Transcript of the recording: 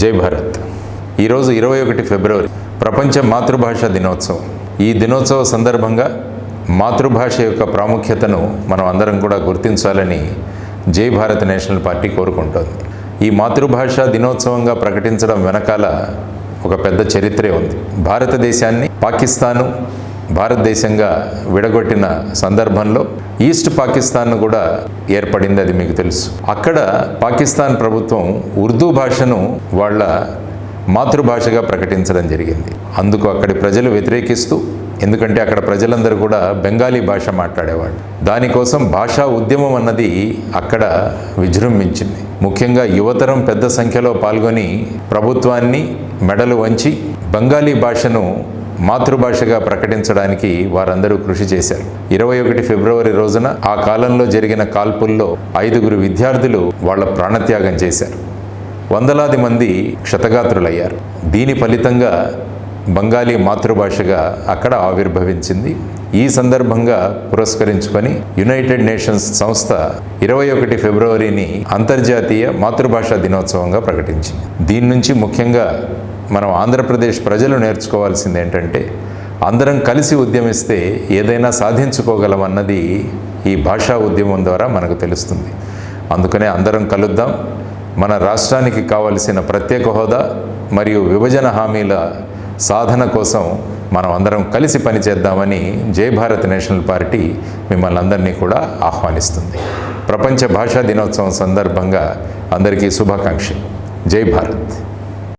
జై భారత్. ఈరోజు ఇరవై ఒకటి ఫిబ్రవరి ప్రపంచ మాతృభాష దినోత్సవం. ఈ దినోత్సవ సందర్భంగా మాతృభాష యొక్క ప్రాముఖ్యతను మనం అందరం కూడా గుర్తించాలని జై భారత్ నేషనల్ పార్టీ కోరుకుంటోంది. ఈ మాతృభాష దినోత్సవంగా ప్రకటించడం వెనకాల ఒక పెద్ద చరిత్రే ఉంది. భారతదేశాన్ని పాకిస్తాను భారతదేశంగా విడగొట్టిన సందర్భంలో ఈస్ట్ పాకిస్తాన్ కూడా ఏర్పడింది అది మీకు తెలుసు. అక్కడ పాకిస్తాన్ ప్రభుత్వం ఉర్దూ భాషను వాళ్ళ మాతృభాషగా ప్రకటించడం జరిగింది. అందుకు అక్కడి ప్రజలు వ్యతిరేకిస్తూ ఎందుకంటే అక్కడ ప్రజలందరూ కూడా బెంగాలీ భాష మాట్లాడేవాళ్ళు. దానికోసం భాషా ఉద్యమం అన్నది అక్కడ విజృంభించింది. ముఖ్యంగా యువతరం పెద్ద సంఖ్యలో పాల్గొని ప్రభుత్వాన్ని మెడలు వంచి బెంగాలీ భాషను మాతృభాషగా ప్రకటించడానికి వారందరూ కృషి చేశారు. ఇరవై ఒకటి ఫిబ్రవరి రోజున ఆ కాలంలో జరిగిన కాల్పుల్లో ఐదుగురు విద్యార్థులు వాళ్ళ ప్రాణత్యాగం చేశారు. వందలాది మంది క్షతగాత్రులయ్యారు. దీని ఫలితంగా బెంగాలీ మాతృభాషగా అక్కడ ఆవిర్భవించింది. ఈ సందర్భంగా పురస్కరించుకొని యునైటెడ్ నేషన్స్ సంస్థ ఇరవై ఒకటి ఫిబ్రవరిని అంతర్జాతీయ మాతృభాష దినోత్సవంగా ప్రకటించింది. దీని నుంచి ముఖ్యంగా మనం ఆంధ్రప్రదేశ్ ప్రజలు నేర్చుకోవాల్సింది ఏంటంటే అందరం కలిసి ఉద్యమిస్తే ఏదైనా సాధించుకోగలమన్నది ఈ భాషా ఉద్యమం ద్వారా మనకు తెలుస్తుంది. అందుకనే అందరం కలుద్దాం. మన రాష్ట్రానికి కావలసిన ప్రత్యేక హోదా మరియు విభజన హామీల సాధన కోసం మనం అందరం కలిసి పనిచేద్దామని జై భారత్ నేషనల్ పార్టీ మిమ్మల్ని అందరినీ కూడా ఆహ్వానిస్తుంది. ప్రపంచ భాషా దినోత్సవం సందర్భంగా అందరికీ శుభాకాంక్షలు. జై భారత్.